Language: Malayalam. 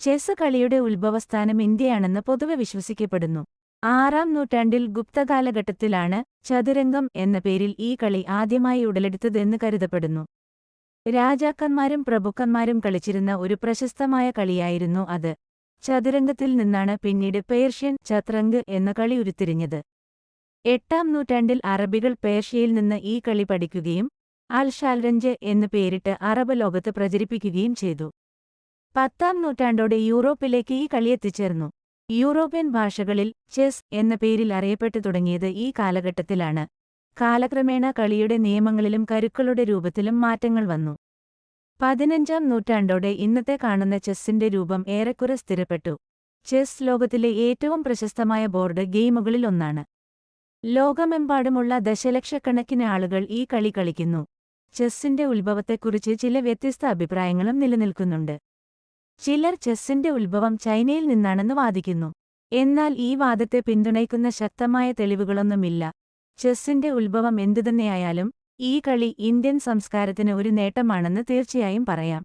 ചെസ് കളിയുടെ ഉത്ഭവസ്ഥാനം ഇന്ത്യയാണെന്ന് പൊതുവെ വിശ്വസിക്കപ്പെടുന്നു. ആറാം നൂറ്റാണ്ടിൽ ഗുപ്തകാലഘട്ടത്തിലാണ് ചതുരംഗം എന്ന പേരിൽ ഈ കളി ആദ്യമായി ഉടലെടുത്തതെന്ന് കരുതപ്പെടുന്നു. രാജാക്കന്മാരും പ്രഭുക്കന്മാരും കളിച്ചിരുന്ന ഒരു പ്രശസ്തമായ കളിയായിരുന്നു അത്. ചതുരംഗത്തിൽ നിന്നാണ് പിന്നീട് പേർഷ്യൻ ചത്രംഗ് എന്ന കളി ഉരുത്തിരിഞ്ഞത്. എട്ടാം നൂറ്റാണ്ടിൽ അറബികൾ പേർഷ്യയിൽ നിന്ന് ഈ കളി പഠിക്കുകയും അൽ ഷാൽരഞ്ച് എന്ന് പേരിട്ട് അറബ് ലോകത്ത് പ്രചരിപ്പിക്കുകയും ചെയ്തു. പത്താം നൂറ്റാണ്ടോടെ യൂറോപ്പിലേക്ക് ഈ കളിയെത്തിച്ചേർന്നു യൂറോപ്യൻ ഭാഷകളിൽ ചെസ് എന്ന പേരിൽ അറിയപ്പെട്ടു തുടങ്ങിയത് ഈ കാലഘട്ടത്തിലാണ്. കാലക്രമേണ കളിയുടെ നിയമങ്ങളിലും കരുക്കളുടെ രൂപത്തിലും മാറ്റങ്ങൾ വന്നു. പതിനഞ്ചാം നൂറ്റാണ്ടോടെ ഇന്നത്തെ കാണുന്ന ചെസ്സിന്റെ രൂപം ഏറെക്കുറെ സ്ഥിരപ്പെട്ടു. ചെസ് ലോകത്തിലെ ഏറ്റവും പ്രശസ്തമായ ബോർഡ് ഗെയിമുകളിലൊന്നാണ് ലോകമെമ്പാടുമുള്ള ദശലക്ഷക്കണക്കിന് ആളുകൾ ഈ കളി കളിക്കുന്നു. ചെസ്സിന്റെ ഉത്ഭവത്തെക്കുറിച്ച് ചില വ്യത്യസ്ത അഭിപ്രായങ്ങളും നിലനിൽക്കുന്നുണ്ട്. ചിലർ ചെസ്സിന്റെ ഉത്ഭവം ചൈനയിൽ നിന്നാണെന്ന് വാദിക്കുന്നു. എന്നാൽ ഈ വാദത്തെ പിന്തുണയ്ക്കുന്ന ശക്തമായ തെളിവുകളൊന്നുമില്ല. ചെസ്സിന്റെ ഉത്ഭവം എന്തുതന്നെയായാലും ഈ കളി ഇന്ത്യൻ സംസ്കാരത്തിന് ഒരു നേട്ടമാണെന്ന് തീർച്ചയായും പറയാം.